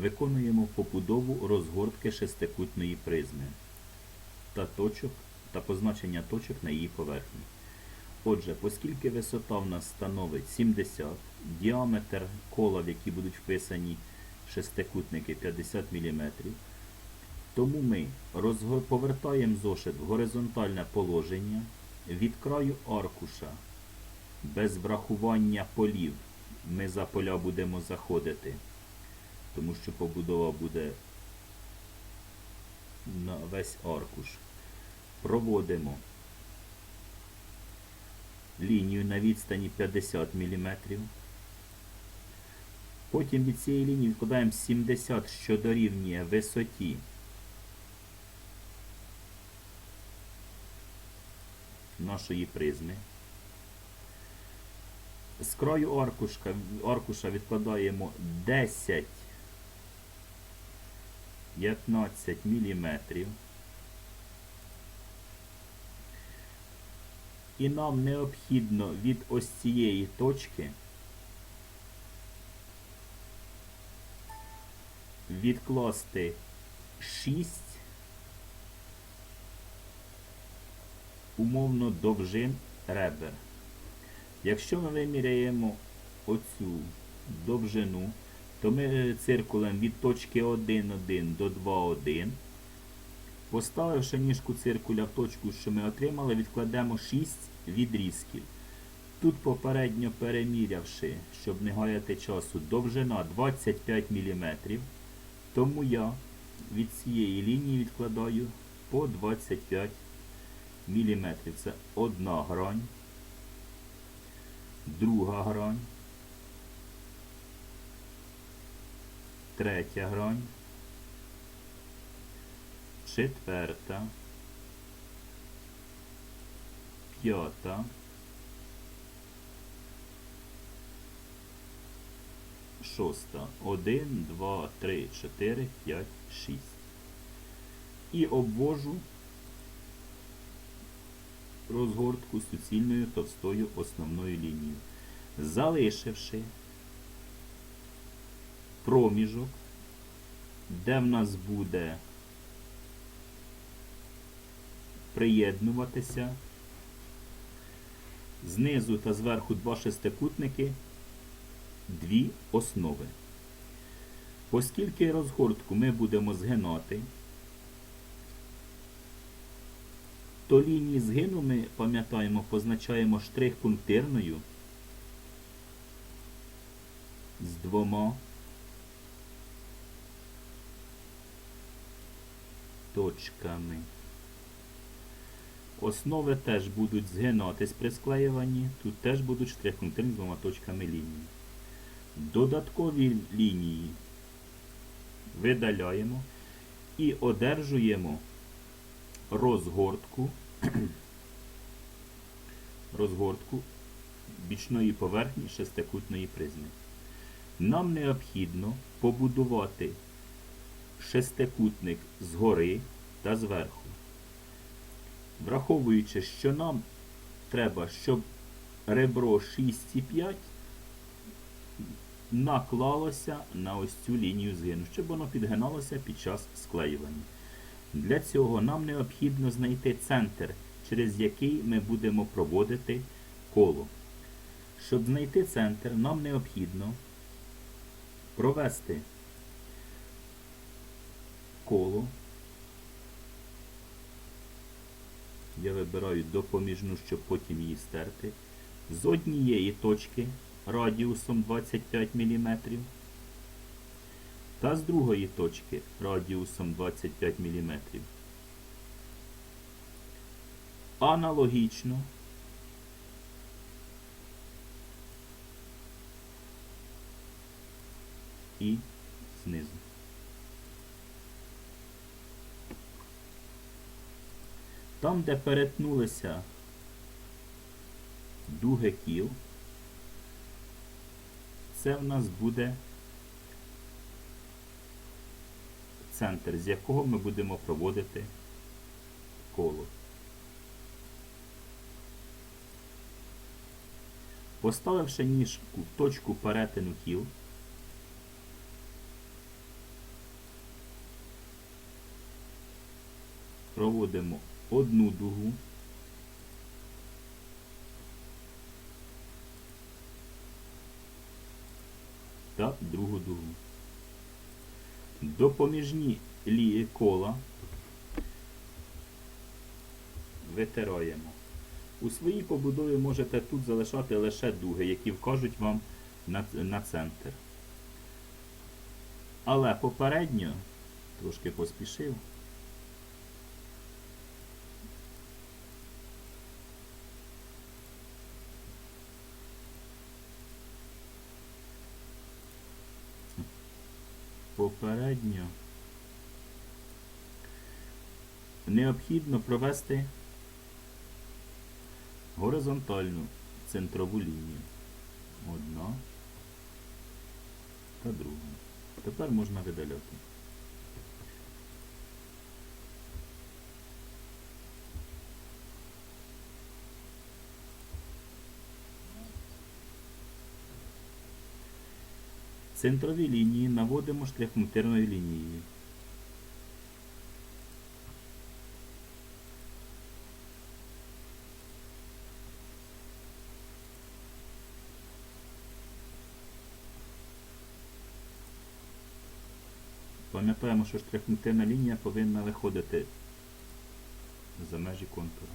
Виконуємо побудову розгортки шестикутної призми та точок та позначення точок на її поверхні. Отже, оскільки висота в нас становить 70, діаметр кола, в які будуть вписані шестикутники 50 мм, тому ми повертаємо зошит в горизонтальне положення від краю аркуша без врахування полів. Ми за поля будемо заходити, тому що побудова буде на весь аркуш. Проводимо лінію на відстані 50 мм. Потім від цієї лінії відкладаємо 70, що дорівнює висоті нашої призми. З краю аркушка, аркуша відкладаємо 10 15 мм. І нам необхідно від ось цієї точки відкласти 6 умовно довжин ребер. Якщо ми виміряємо оцю довжину, то ми е, циркулем від точки 1,1 до 2,1, поставивши ніжку циркуля в точку, що ми отримали, відкладемо 6 відрізків. Тут попередньо перемірявши, щоб не гаяти часу, довжина 25 мм, тому я від цієї лінії відкладаю по 25 мм. Це одна грань друга грань, третя грань, четверта, п'ята, шоста. Один, два, три, чотири, п'ять, шість. І обвожу розгортку суцільною товстою основною лінією, залишивши проміжок, де в нас буде приєднуватися знизу та зверху два шестикутники, дві основи. Оскільки розгортку ми будемо згинати, то лінії згину ми пам'ятаємо, позначаємо штрих пунктирною з двома точками. Основи теж будуть згинатись при склеюванні, тут теж будуть штрих пунктирні з двома точками лінії. Додаткові лінії видаляємо і одержуємо розгортку, розгортку бічної поверхні шестикутної призми. Нам необхідно побудувати шестикутник згори та зверху. Враховуючи, що нам треба, щоб ребро 6,5 наклалося на ось цю лінію згину, щоб воно підгиналося під час склеювання. Для цього нам необхідно знайти центр, через який ми будемо проводити коло. Щоб знайти центр, нам необхідно провести коло. Я вибираю допоміжну, щоб потім її стерти. З однієї точки радіусом 25 мм та з другої точки радіусом 25 мм. Аналогічно і знизу. Там, де перетнулися дуги кіл, це в нас буде центр, з якого ми будемо проводити коло. Поставивши ніжку в точку перетину кіл, проводимо одну дугу. Та другу дугу. Допоміжні лії кола витираємо. У своїй побудові можете тут залишати лише дуги, які вкажуть вам на, на центр. Але попередньо, трошки поспішив, попередньо необхідно провести горизонтальну центрову лінію. Одна та друга. Тепер можна видаляти. Центрові лінії наводимо штрихпунктирною лінією. Пам'ятаємо, що штрихпунктирна лінія повинна виходити за межі контуру.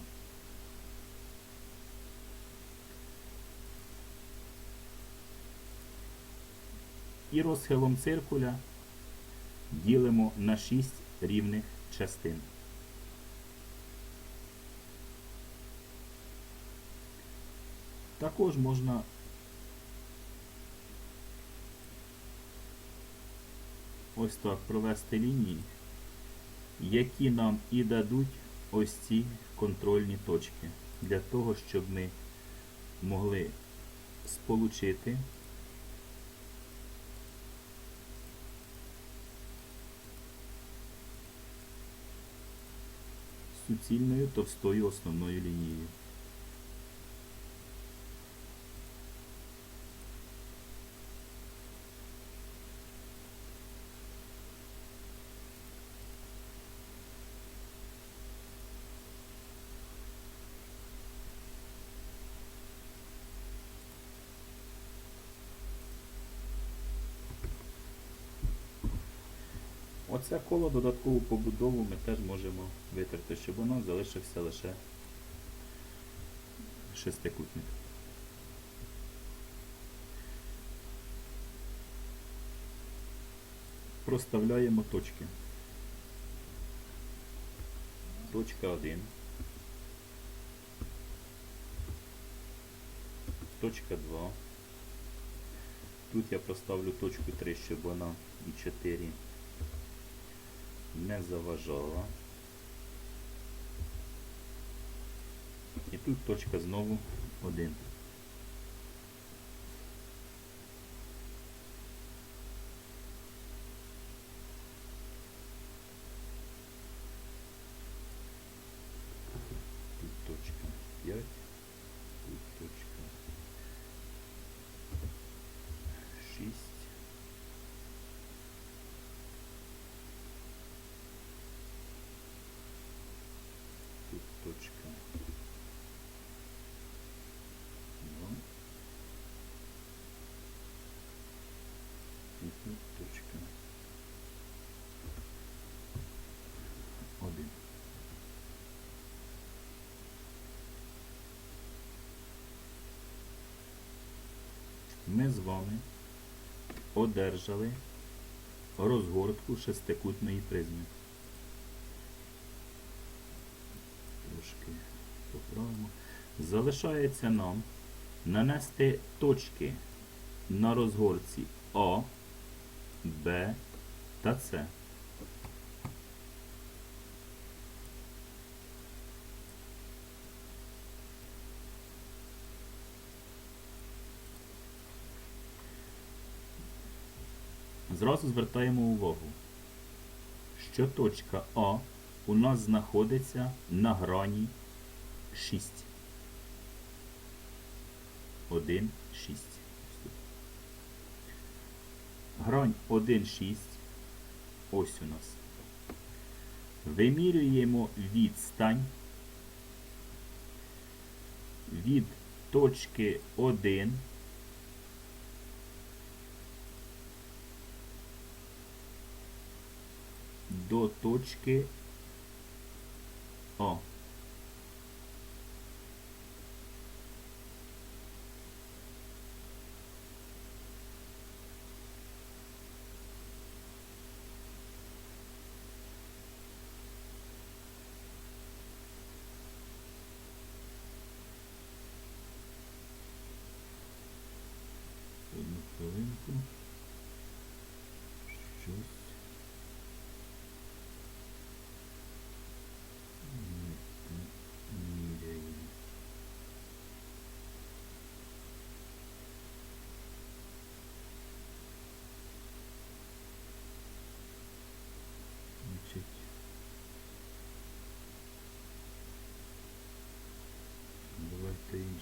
І розхилом циркуля ділимо на 6 рівних частин. Також можна ось так провести лінії, які нам і дадуть ось ці контрольні точки, для того, щоб ми могли сполучити суцільною товстою основною лінією. Оце коло додаткову побудову ми теж можемо витерти, щоб нас залишився лише шестикутник. Проставляємо точки. Точка 1. Точка 2. Тут я проставлю точку 3, щоб вона і 4 не заважала. І тут точка знову 1. Тут точка 5, тут точка 6. Тут точка 2. І тут точка 1. Ми з вами одержали розгортку шестикутної призми. Трошки поправимо. Залишається нам нанести точки на розгорці А, Б та С. Зразу звертаємо увагу, що точка А у нас знаходиться на грані 6. 1, 6. Грань 1, 6. Ось у нас. Вимірюємо відстань від точки 1 до точки О.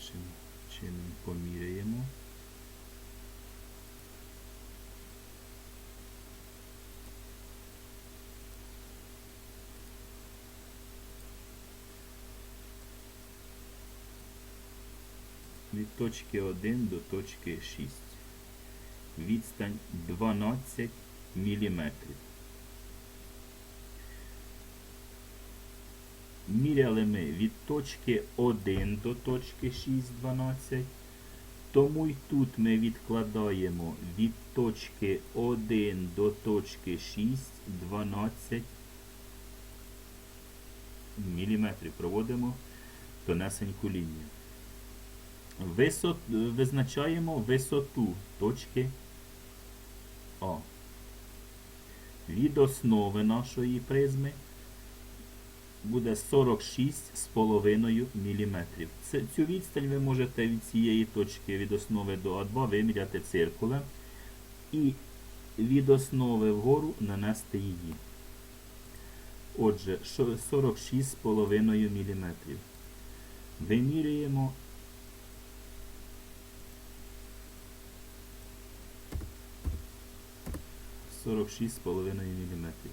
іншим чином поміряємо. від точки 1 до точки 6. Відстань 12 мм. Міряли ми від точки 1 до точки 6 12. Тому й тут ми відкладаємо від точки 1 до точки 6 12 мм. Проводимо тонесеньку лінію. Висот, визначаємо висоту точки О. Від основи нашої призми буде 46,5 мм. Цю відстань ви можете від цієї точки від основи до А2 виміряти циркулем і від основи вгору нанести її. Отже, 46,5 мм. Вимірюємо сорок шість з половиною міліметрів.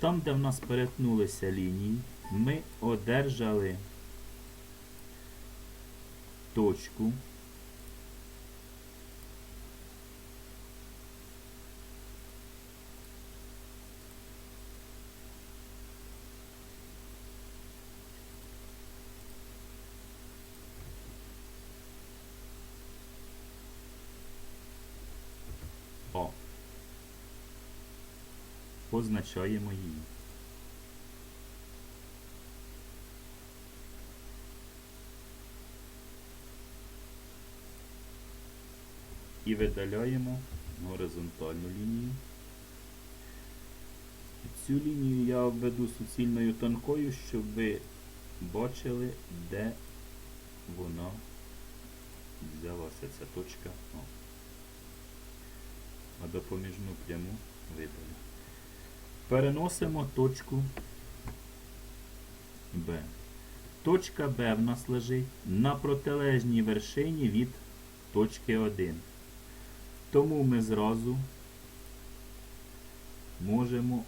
Там, де в нас перетнулися лінії, ми одержали точку. О. Позначаємо її. І видаляємо горизонтальну лінію. Цю лінію я обведу суцільною тонкою, щоб ви бачили, де вона взялася ця точка. О. А допоміжну пряму видали. Переносимо точку Б. Точка Б в нас лежить на протилежній вершині від точки 1. Тому ми зразу можемо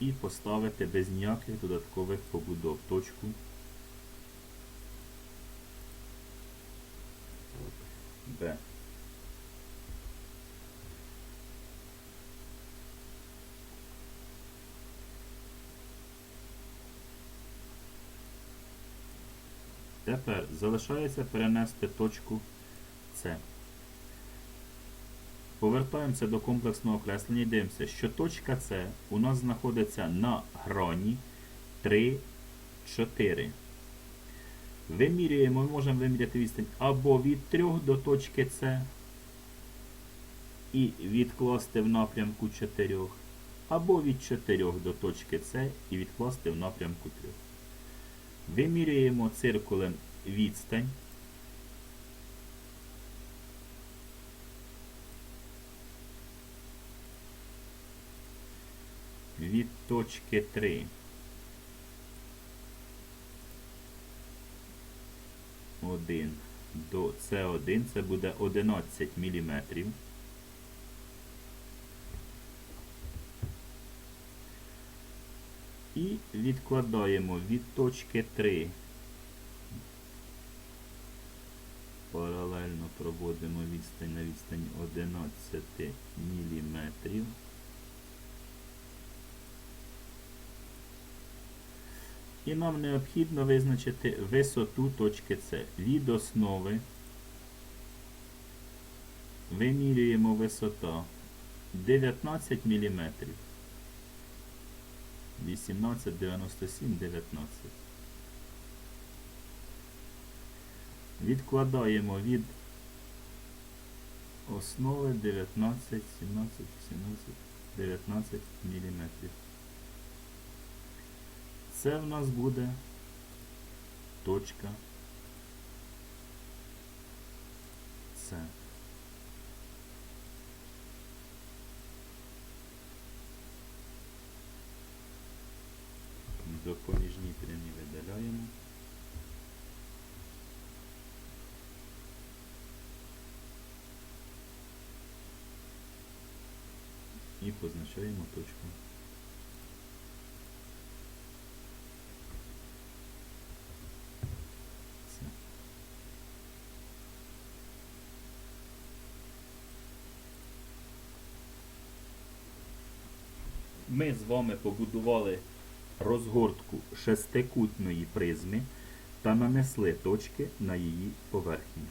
і поставити без ніяких додаткових побудов точку Б. Тепер залишається перенести точку С. Повертаємося до комплексного окреслення і дивимося, що точка С у нас знаходиться на грані 3, 4. Вимірюємо, ми можемо виміряти відстань або від 3 до точки С і відкласти в напрямку 4, або від 4 до точки С і відкласти в напрямку 3. Вимірюємо циркулем відстань. Від точки 3 1 до С1 це буде 11 мм. І відкладаємо від точки 3. Паралельно проводимо відстань на відстань 11 мм. І нам необхідно визначити висоту точки С. Від основи вимірюємо висота 19 мм. 18, 97, 19. Відкладаємо від основи 19, 17, 18, 19 мм. Це в нас буде точка С. Допоміжні прямі видаляємо. І позначаємо точку. Ми з вами побудували розгортку шестикутної призми та нанесли точки на її поверхні.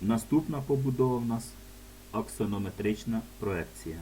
Наступна побудова в нас аксонометрична проекція.